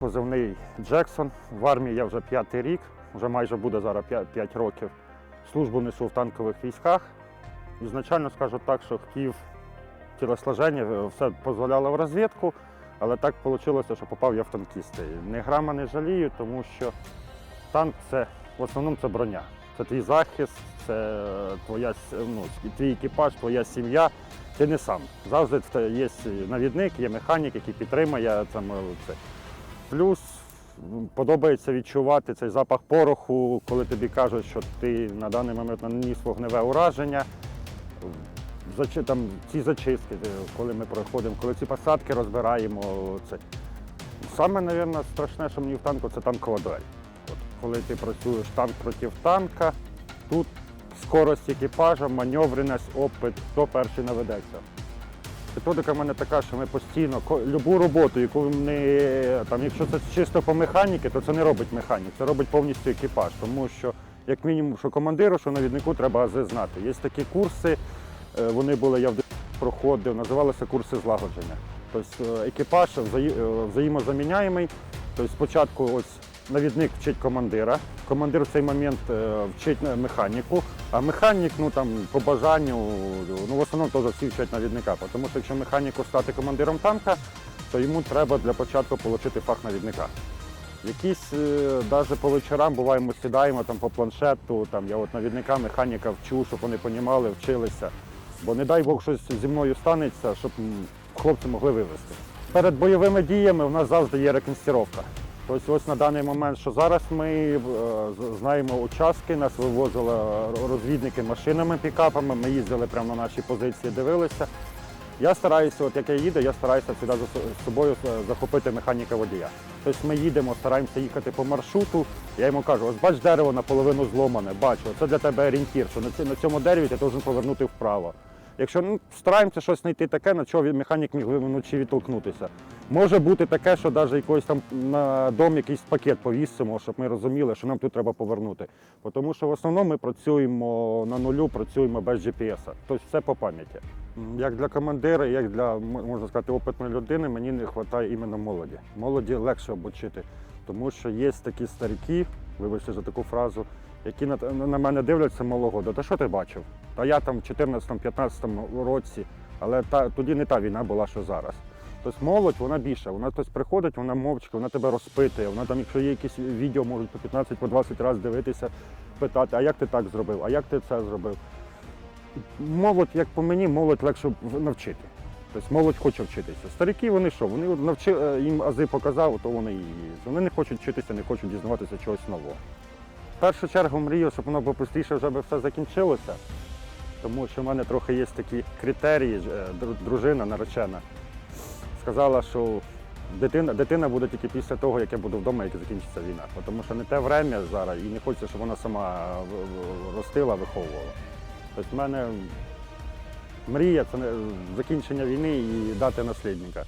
Позивний Джексон. В армії я вже п'ятий рік, вже майже буде зараз 5 років. Службу несу в танкових військах. Ізначально скажу так, що хотів тілосложення, е, все дозволяло в розвідку, але так вийшло, що попав я в танкісти. Не грама не жалію, тому що танк це в основному це броня. Це твій захист, це твоя, ну, твій екіпаж, твоя сім'я. Ти не сам. Завжди є навідник, є механік, який підтримує е, це. Плюс подобається відчувати цей запах пороху, коли тобі кажуть, що ти на даний момент наніс вогневе ураження. Там, ці зачистки, е, коли ми проходимо, коли ці посадки розбираємо. Це. Саме, мабуть, страшне, що мені в танку, це танкова. От, коли ти працюєш танк проти танка, тут скорость екіпажа, маневреність, опит, хто перший наведеться. Методика в мене така, що ми постійно любу роботу, яку не там, якщо це чисто по механіки, то це не робить механік, це робить повністю екіпаж. Тому що, як мінімум, що командиру, що навіднику треба ази знати. Є такі курси, е, вони були, я в проходив, називалися курси злагодження. Тобто е, екіпаж е, взаємозаміняємий. Тобто спочатку ось навідник вчить командира, командир в цей момент е, вчить е, механіку, а механік, ну там по бажанню, ну в основному теж всі вчать навідника. Тому що якщо механіку стати командиром танка, то йому треба для початку отримати фах навідника. Якісь навіть по вечорам буває, ми сідаємо там по планшету, там я от навідника, механіка вчу, щоб вони понімали, вчилися. Бо не дай Бог щось зі мною станеться, щоб хлопці могли вивезти. Перед бойовими діями в нас завжди є реконстрировка. Тобто ось на даний момент, що зараз ми е, знаємо участки, нас вивозили розвідники машинами, пікапами, ми їздили прямо на наші позиції, дивилися. Я стараюся, от як я їду, я стараюся завжди з собою е, захопити механіка водія. Тобто ми їдемо, стараємося їхати по маршруту. Я йому кажу, ось бач дерево наполовину зломане, бачу, це для тебе орієнтір, що на цьому дереві ти повинен повернути вправо. Якщо ну, стараємося щось знайти таке, на чого механік міг вночі відтолкнутися. Може бути таке, що навіть якийсь там на дом якийсь пакет повісимо, щоб ми розуміли, що нам тут треба повернути. Тому що в основному ми працюємо на нулю, працюємо без GPS. Тобто все по пам'яті. Як для командира, як для можна сказати, опитної людини, мені не вистачає іменно молоді. Молоді легше обучити, тому що є такі старіки, вибачте за таку фразу, які на, на мене дивляться малого. Та що ти бачив? Та я там в 14-15 році, але та, тоді не та війна була, що зараз. Тобто молодь, вона більша, вона хтось приходить, вона мовчки, вона тебе розпитує, вона там, якщо є якісь відео, можуть по 15 по 20 разів дивитися, питати, а як ти так зробив, а як ти це зробив. Молодь, як по мені, молодь легше навчити. Тобто молодь хоче вчитися. Старики вони що? Вони навчи, е, їм ази показав, то вони і. Вони не хочуть вчитися, не хочуть дізнаватися чогось нового. В першу чергу мрію, щоб воно швидше вже би все закінчилося, тому що в мене трохи є такі критерії, е, дружина наречена. Сказала, що дитина, дитина буде тільки після того, як я буду вдома, як закінчиться війна. Тому що не те время зараз і не хочеться, щоб вона сама в- ростила, виховувала. Тобто в мене мрія це закінчення війни і дати наслідника.